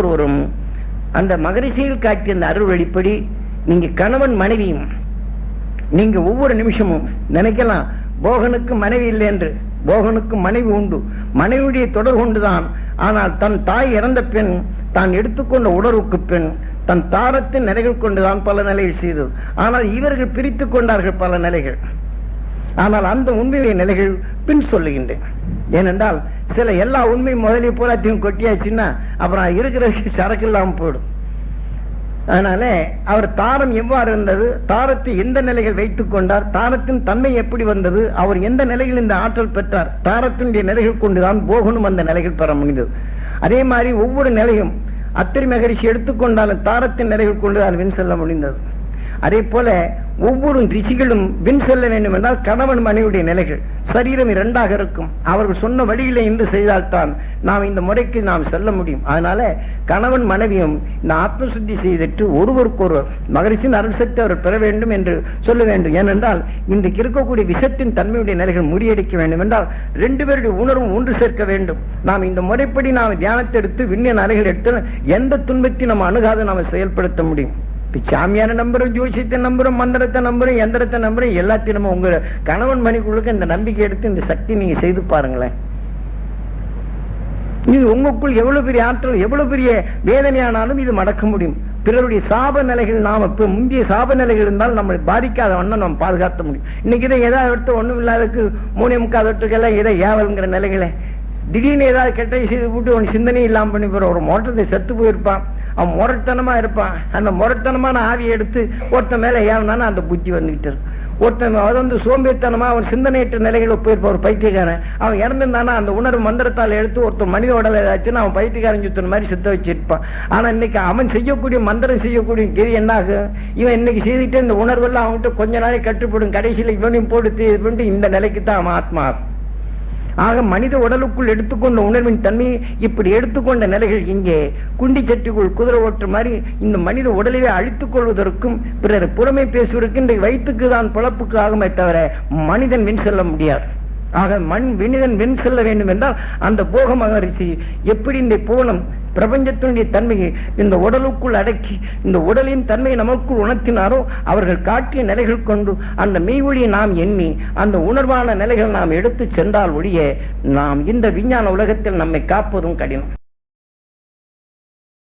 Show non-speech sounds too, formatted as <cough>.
ஒவ்வொருவரும் அந்த மகரிஷியில் காட்டிய அந்த அருள் வழிப்படி நீங்க கணவன் மனைவியும் நீங்க ஒவ்வொரு நிமிஷமும் நினைக்கலாம் போகனுக்கு மனைவி இல்லை என்று. போகனுக்கு மனைவி உண்டு. மனைவியுடைய தொடர் கொண்டுதான். ஆனால் தன் தாய் இறந்த பெண் தான் எடுத்துக்கொண்ட உணர்வுக்கு பெண் தன் தாரத்தின் நிலைகள் கொண்டுதான் பல நிலைகள் செய்தது. ஆனால் இவர்கள் பிரித்துக் கொண்டார்கள் பல நிலைகள். ஆனால் அந்த உண்மையுடைய நிலைகள் பின் சொல்லுகின்றேன். ஏனென்றால் சில எல்லா உண்மை முதலில் போராட்டையும் கொட்டியாச்சுன்னா அப்புறம் இருக்கிறதுக்கு <laughs> சரக்கு இல்லாமல் போயிடும். அதனால அவர் தாரம் எவ்வாறு இருந்தது? தாரத்தை எந்த நிலைகள் வைத்துக் கொண்டார்? தாரத்தின் தன்மை எப்படி வந்தது? அவர் எந்த நிலையில் இந்த ஆற்றல் பெற்றார்? தாரத்தினுடைய நிலைகள் கொண்டுதான் போகணும் அந்த நிலைகள் பெற முடிந்தது. அதே மாதிரி ஒவ்வொரு நிலையும் அத்திரி மகரிஷி எடுத்துக்கொண்டாலும் தாரத்தின் நிலைகள் கொண்டுதான் வின் செல்ல முடிந்தது. அதே போல ஒவ்வொரு ரிஷிகளும் வின் செல்ல வேண்டும் என்றால் கணவன் மனைவியுடைய நிலைகள் சரீரம் இரண்டாக இருக்கும். அவர்கள் சொன்ன வழியிலே இன்று செய்தால்தான் நாம் இந்த முறைக்கு நாம் செல்ல முடியும். அதனால கணவன் மனைவியும் இந்த ஆத்ம சுத்தி செய்துட்டு ஒருவருக்கொருவர் மகரிஷின் அருள் சக்தி அவர் பெற வேண்டும் என்று சொல்ல வேண்டும். ஏனென்றால் இன்றைக்கு இருக்கக்கூடிய விஷத்தின் தன்மையுடைய நிலைகள் முறியடிக்க வேண்டும் என்றால் ரெண்டு பேருடைய உணர்வும் ஒன்று சேர்க்க வேண்டும். நாம் இந்த முறைப்படி நாம் தியானத்தை எடுத்து விண்ணிய அறைகள் எடுத்து எந்த துன்பத்தையும் நம்ம அணுகாது நாம் செயல்படுத்த முடியும். இப்ப சாமியான நம்புறோம் ஜோசியத்தை நம்புறோம் மந்திரத்தை நம்புறோம் எந்திரத்தை நம்புறோம் எல்லாத்தையும் நம்ம உங்க கணவன் மணிக்குள்ளுக்கு இந்த நம்பிக்கை எடுத்து இந்த சக்தி நீங்க செய்து பாருங்களேன். இது உங்களுக்குள் எவ்வளவு பெரிய ஆற்றல் எவ்வளவு பெரிய வேதனையானாலும் இது மடக்க முடியும். பிறருடைய சாப நிலைகள் நாம் இப்ப முந்தைய சாப நிலைகள் இருந்தால் நம்மளை பாதிக்காத வண்ணம் நம்ம பாதுகாத்த முடியும். இன்னைக்கு இதை ஏதாவது எடுத்து ஒண்ணும் இல்லாததுக்கு மூணு முக்கால் வெட்டுக்கெல்லாம் இதை ஏவல்ங்கிற நிலைகளை. திடீர்னு ஏதாவது கெட்ட செய்து போட்டு அவன் சிந்தனையும் இல்லாமல் பண்ணி போற ஒரு மோட்டத்தை செத்து போயிருப்பான். அவன் முரட்டனமா இருப்பான். அந்த முரட்டனமான ஆவியை எடுத்து ஒருத்தன் மேல ஏவனானா அந்த புத்தி வந்துகிட்டு இருக்கும். ஒருத்தன் அது வந்து சோம்பேறித்தனமா அவன் சிந்தனையற்ற நிலைகளை போயிருப்பான் ஒரு பைத்தியக்காரன். அவன் இறந்துருந்தானா அந்த உணர்வு மந்திரத்தால் எடுத்து ஒருத்தன் மனித உடல் ஏதாச்சுன்னு அவன் பைத்தியக்காரன் சுத்தன மாதிரி சித்த வச்சிருப்பான். ஆனா இன்னைக்கு அவன் செய்யக்கூடிய மந்திரம் செய்யக்கூடிய கிரி என்ன ஆகும்? இவன் இன்னைக்கு செய்துட்டு இந்த உணர்வெல்லாம் அவன்கிட்ட கொஞ்ச நாளைக்கு கட்டுப்படும். கடைசியில் இவனையும் போட்டு இது பண்ணிட்டு இந்த நிலைக்கு தான் அவன் ஆத்மா ஆகும். ஆக மனித உடலுக்குள் எடுத்துக்கொண்ட உணர்வின் தன்மையை இப்படி எடுத்துக்கொண்ட நிலைகள் இங்கே. குண்டி சட்டிக்குள் குதிரை ஓட்டு மாதிரி இந்த மனித உடலையே அழித்துக் கொள்வதற்கும் பிறர் புறமை பேசுவதற்கு இந்த வயிற்றுக்கு தான் பிழப்புக்கு ஆகுமே தவிர மனிதன் வின் செல்ல முடியாது. ஆக மண் வினிதன் வென் செல்ல வேண்டும் என்றால் அந்த போக மகரிஷி எப்படி இந்த போலம் பிரபஞ்சத்தினுடைய தன்மையை இந்த உடலுக்குள் அடக்கி இந்த உடலின் தன்மையை நமக்குள் உணர்த்தினாரோ அவர்கள் காட்டிய நிலைகள் கொண்டு அந்த மெய்வொழியை நாம் எண்ணி அந்த உணர்வான நிலைகள் நாம் எடுத்து சென்றால் ஒழிய நாம் இந்த விஞ்ஞான உலகத்தில் நம்மை காப்பதும் கடினம்.